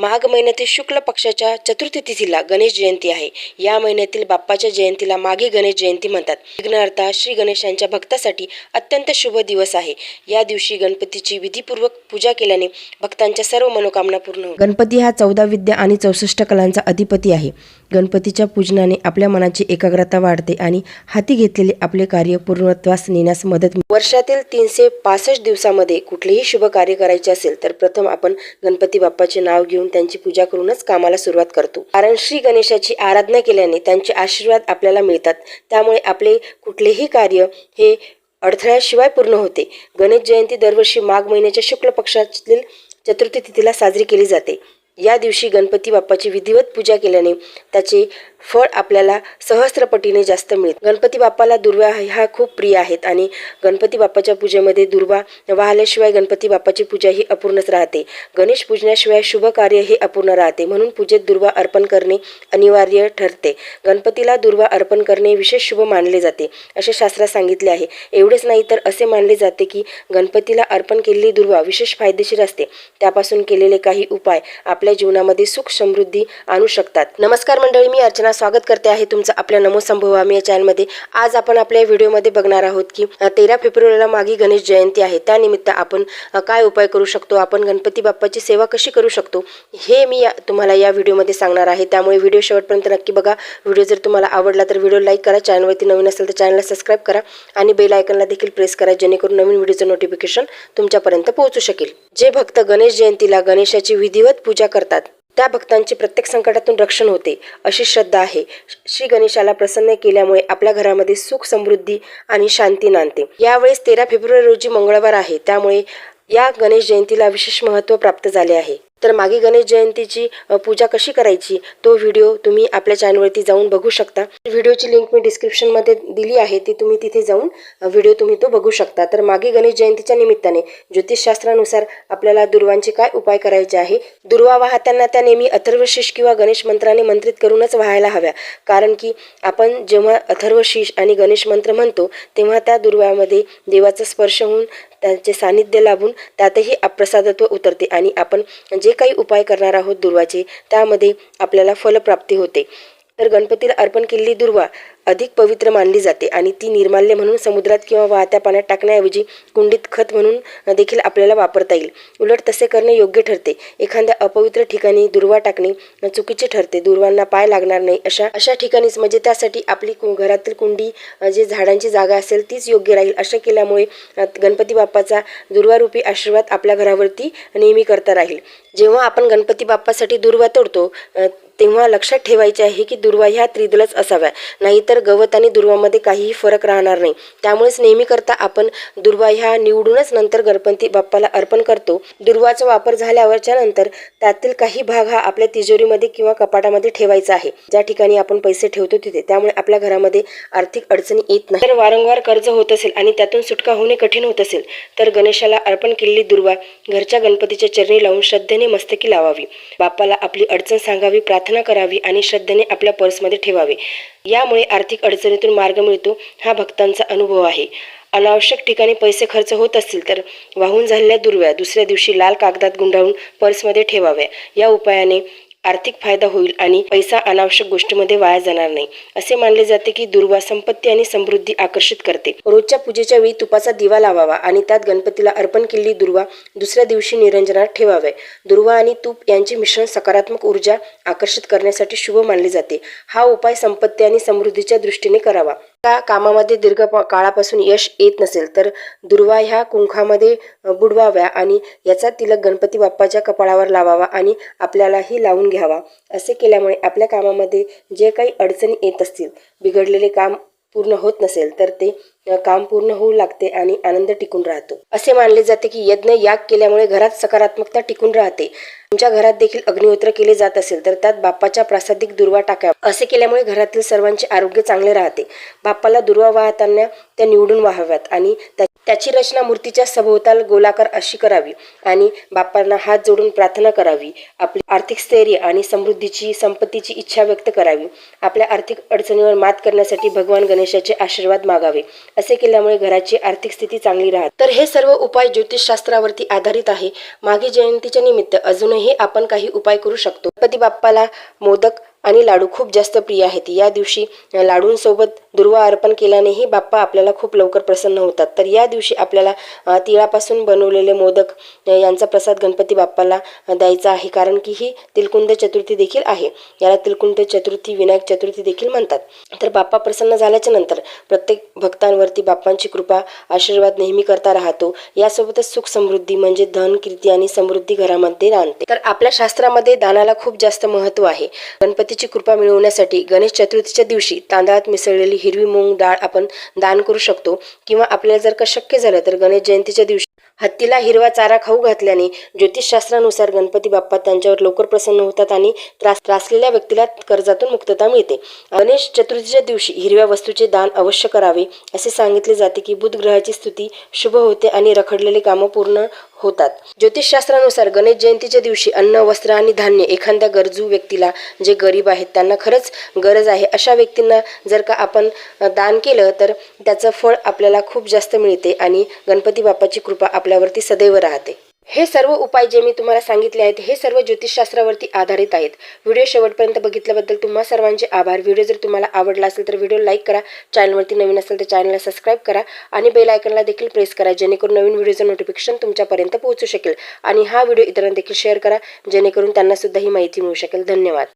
माघ महिन्यातील शुक्ल पक्षाच्या चतुर्थी तिथीला गणेश जयंती आहे या महिन्यातील बाप्पाच्या जयंतीला माघी गणेश जयंती म्हणतात विघ्नहर्ता श्री गणेशांच्या भक्तासाठी अत्यंत शुभ दिवस आहे या दिवशी गणपतीची विधीपूर्वक पूजा केल्याने भक्तांच्या सर्व मनोकामना पूर्ण होतात. गणपती हा चौदा विद्या आणि चौसष्ट कलांचा अधिपती आहे गणपतीच्या पूजनाने आपल्या मनाची एकाग्रता वाढते आणि हाती घेतलेले आपले कार्य पूर्णत्वास नेण्यास मदत मिळते. वर्षातील तीनशे पासष्ट दिवसामध्ये कुठलेही शुभ कार्य करायचे असेल तर प्रथम आपण गणपती बाप्पाचे नाव घेऊन त्यांची पूजा करूनच कामाला सुरुवात करतो. कारण श्री गणेशाची आराधना केल्याने त्यांचे आशीर्वाद आपल्याला मिळतात. त्यामुळे आपले कुठलेही कार्य हे अडथळ्याशिवाय पूर्ण होते. गणेश जयंती दरवर्षी माघ महिन्याच्या शुक्ल पक्षातील चतुर्थी तिथीला साजरी केली जाते. या दिवशी गणपती बाप्पाची विधिवत पूजा केल्याने त्याचे फळ आपल्याला सहस्त्रपटीने जास्त मिळते गणपती बाप्पाला दुर्वा ह्या खूप प्रिय आहेत आणि गणपती बाप्पाच्या पूजेमध्ये दुर्वा वाहल्याशिवाय गणपती बाप्पाची पूजा ही अपूर्णच राहते. गणेश पूजण्याशिवाय शुभ कार्य हे अपूर्ण राहते. म्हणून पूजेत दुर्वा अर्पण करणे अनिवार्य ठरते. गणपतीला दुर्वा अर्पण करणे विशेष शुभ मानले जाते असे शास्त्रात सांगितले आहे. एवढेच नाही तर असे मानले जाते की गणपतीला अर्पण केलेली दुर्वा विशेष फायदेशीर असते. त्यापासून केलेले काही उपाय आपल्या जीवनामध्ये सुख समृद्धी आणू शकतात. नमस्कार मंडळी मी अर्चना स्वागत करते आहे तुमचं आपल्या नमो संभवामी या चॅनलमध्ये आज आपण आपल्या व्हिडिओमध्ये बघणार आहोत की तेरा फेब्रुवारीला मागी गणेश जयंती आहे. त्यानिमित्त आपण काय उपाय करू शकतो? आपण गणपती बाप्पाची सेवा कशी करू शकतो? हे मी या- तुम्हाला या व्हिडिओमध्ये सांगणार आहे. त्यामुळे व्हिडिओ शेवटपर्यंत नक्की बघा. व्हिडिओ जर तुम्हाला आवडला तर व्हिडिओ लाईक करा. चॅनलवरती नवीन असेल तर चॅनलला सबस्क्राईब करा आणि बेल आयकनला देखील प्रेस करा जेणेकरून नवीन व्हिडिओचं नोटिफिकेशन तुमच्यापर्यंत पोहोचू शकेल. जे भक्त गणेश जयंतीला गणेशाची विधिवत पूजा करतात त्या भक्तांचे प्रत्येक संकटातून रक्षण होते अशी श्रद्धा आहे. श्री गणेशाला प्रसन्न केल्यामुळे आपल्या घरामध्ये सुख समृद्धी आणि शांती नांदते. यावेळेस तेरा फेब्रुवारी रोजी मंगळवार आहे त्यामुळे या गणेश जयंतीला विशेष महत्त्व प्राप्त झाले आहे. तर मागे गणेश जयंतीची पूजा कशी करायची तो व्हिडिओ तुम्ही आपल्या चॅनलवरती जाऊन बघू शकता. व्हिडिओची लिंक मी डिस्क्रिप्शनमध्ये दिली आहे ती तुम्ही तिथे जाऊन व्हिडिओ तुम्ही तो बघू शकता. तर मागे गणेश जयंतीच्या निमित्ताने ज्योतिषशास्त्रानुसार आपल्याला दुर्वांचे काय उपाय करायचे आहे? दुर्वा वाहताना त्या नेहमी अथर्वशीष किंवा गणेश मंत्राने मंत्रित करूनच वाहायला हव्या. कारण की आपण जेव्हा अथर्वशीष आणि गणेश मंत्र म्हणतो तेव्हा त्या दुर्वामध्ये देवाचा स्पर्श होऊन त्यांचे सानिध्य लाभून त्यातही अप्रसादत्व उतरते आणि आपण जे काही उपाय करणार आहोत दुर्वाचे त्यामध्ये आपल्याला फलप्राप्ती होते. तर गणपतीला अर्पण केलेली दुर्वा अधिक पवित्र मानली जाते आणि ती निर्माल्य म्हणून समुद्रात किंवा वाहत्या पाण्यात टाकण्याऐवजी कुंडीत खत म्हणून देखील आपल्याला वापरता येईल. उलट तसे करणे योग्य ठरते. एखाद्या अपवित्र ठिकाणी दुर्वा टाकणे चुकीचे ठरते. दुर्वांना पाय लागणार नाही अशा अशा ठिकाणीच म्हणजे त्यासाठी आपली कु- घरातील कुंडी जे झाडांची जागा असेल तीच योग्य राहील. असे केल्यामुळे गणपती बाप्पाचा दुर्वारूपी आशीर्वाद आपल्या घरावरती नेहमी करता राहील. जेव्हा आपण गणपती बाप्पासाठी दुर्वा तोडतो तेव्हा लक्षात ठेवायचे आहे की दुर्वा ह्या त्रिदलच असाव्या. नाहीतर गवत आणि दुर्वामध्ये काहीही फरक राहणार नाही. त्यामुळेच नेहमी करता आपण दुर्वा ह्या निवडूनच नंतर गणपती बाप्पाला अर्पण करतो. दुर्वाचा वापर झाल्यावरच्या नंतर त्यातील काही भाग हा आपल्या तिजोरीमध्ये किंवा कपाटामध्ये ठेवायचा आहे. ज्या ठिकाणी आपण पैसे ठेवतो तिथे. त्यामुळे आपल्या घरामध्ये आर्थिक अडचणी येत नाही. तर वारंवार कर्ज होत असेल आणि त्यातून सुटका होणे कठीण होत असेल तर गणेशाला अर्पण केलेली दुर्वा घरच्या गणपतीच्या चरणी लावून श्रद्धेने मस्तकी लावावी. बापाला आपली अडचण सांगावी प्रार्थना करावी आणि श्रद्धेने आपल्या पर्समध्ये ठेवावे. यामुळे आर्थिक अडचणीतून मार्ग मिळतो हा भक्तांचा अनुभव आहे. अनावश्यक ठिकाणी पैसे खर्च होत असतील तर वाहून झालेल्या दुर्व्या दुसऱ्या दिवशी लाल कागदात गुंडाळून पर्समध्ये ठेवाव्या. या उपायाने आर्थिक फायदा होईल आणि पैसा अनावश्यक गोष्टीमध्ये वाया जाणार नाही. असे मानले जाते की दुर्वा संपत्ती आणि समृद्धी आकर्षित करते. रोजच्या पूजेच्या वेळी तुपाचा दिवा लावावा आणि त्यात गणपतीला अर्पण केलेली दुर्वा दुसऱ्या दिवशी निरंजनात ठेवावे. दुर्वा आणि तूप यांचे मिश्रण सकारात्मक ऊर्जा आकर्षित करण्यासाठी शुभ मानले जाते. हा उपाय संपत्ती आणि समृद्धीच्या दृष्टीने करावा. कामामध्ये दीर्घ काळापासून यश येत नसेल तर दुर्वा ह्या कुंखामध्ये बुडवाव्या आणि याचा तिलक गणपती बाप्पाच्या कपाळावर लावावा आणि आपल्यालाही लावून घ्यावा. असे केल्यामुळे आपल्या कामामध्ये जे काही अडचणी येत असतील बिघडलेले काम पूर्ण होत नसेल तर ते काम पूर्ण होऊ लागते आणि आनंद टिकून राहतो. असे मानले जाते की यज्ञ याग केल्यामुळे घरात सकारात्मकता टिकून राहते. तुमच्या घरात देखील अग्निहोत्र केले जात असेल तर त्यात बाप्पाच्या प्रासादिक दुर्वा टाकावा. असे केल्यामुळे घरातील सर्वांचे आरोग्य चांगले राहते. बाप्पाला दुर्वा वाहताना त्या निवडून वाहाव्यात आणि त्याची रचना मूर्तीच्या सभोवताल गोलाकार अशी करावी आणि बाप्पांना हात जोडून प्रार्थना करावी. आपली आर्थिक स्थैर्य आणि समृद्धीची संपत्तीची इच्छा व्यक्त करावी. आपल्या आर्थिक अडचणीवर मात करण्यासाठी भगवान गणेशाचे आशीर्वाद मागावे. असे केल्यामुळे घराची आर्थिक स्थिती चांगली राहते. तर हे सर्व उपाय ज्योतिषशास्त्रावरती आधारित आहे. मागे जयंतीच्या निमित्त अजूनही आपण काही उपाय करू शकतो. गणपती बाप्पाला मोदक आणि लाडू खूप जास्त प्रिय आहेत. या दिवशी लाडूंसोबत दुर्वा अर्पण केल्यानेही बाप्पा आपल्याला खूप लवकर प्रसन्न होतात. तर या दिवशी आपल्याला तिळापासून बनवलेले मोदक यांचा प्रसाद गणपती बाप्पाला द्यायचा आहे. कारण की ही तिलकुंद चतुर्थी देखील आहे. याला तिलकुंद चतुर्थी विनायक चतुर्थी देखील म्हणतात. तर बाप्पा प्रसन्न झाल्याच्यानंतर प्रत्येक भक्तांवरती बाप्पांची कृपा आशीर्वाद नेहमी करता राहतो. यासोबतच सुख समृद्धी म्हणजे धन कीर्ती आणि समृद्धी घरामध्ये आणते तर आपल्या शास्त्रामध्ये दानाला खूप जास्त महत्त्व आहे. गणपतीची कृपा मिळवण्यासाठी गणेश चतुर्थीच्या दिवशी तांदळात मिसळलेली हिरवी मूग डाळ आपण दान करू शकतो. किंवा आपल्याला जर का शक्य झालं तर गणेश जयंतीच्या दिवशी हत्तीला हिरवा चारा खाऊ घातल्याने ज्योतिषशास्त्रानुसार गणपती बाप्पा त्यांच्यावर लवकर प्रसन्न होतात आणि त्रास त्रासलेल्या व्यक्तीला कर्जातून मुक्तता मिळते. गणेश चतुर्थीच्या दिवशी हिरव्या वस्तूचे दान अवश्य करावे असे सांगितले जाते की बुध ग्रहाची स्तुती शुभ होते आणि रखडलेले कामं पूर्ण होतात. ज्योतिषशास्त्रानुसार गणेश जयंतीच्या दिवशी अन्न वस्त्र आणि धान्य एखाद्या गरजू व्यक्तीला जे गरीब आहेत त्यांना खरंच गरज आहे. अशा व्यक्तींना जर का आपण दान केलं तर त्याचं फळ आपल्याला खूप जास्त मिळते आणि गणपती बाप्पाची कृपा आपल्यावरती सदैव राहते. हे सर्व उपाय जे मी तुम्हाला सांगितले आहेत हे सर्व ज्योतिषशास्त्रावरती आधारित आहेत. व्हिडिओ शेवटपर्यंत बघितल्याबद्दल तुम्हा सर्वांचे आभार. व्हिडिओ जर तुम्हाला आवडला असेल तर व्हिडिओ लाईक करा. चॅनलवरती नवीन असेल तर चॅनलला सबस्क्राईब करा आणि बेल आयकनला देखील प्रेस करा जेणेकरून नवीन व्हिडिओचं नोटिफिकेशन तुमच्यापर्यंत पोहोचू शकेल. आणि हा व्हिडिओ इतरांना देखील शेअर करा जेणेकरून त्यांना सुद्धा ही माहिती मिळू शकेल. धन्यवाद.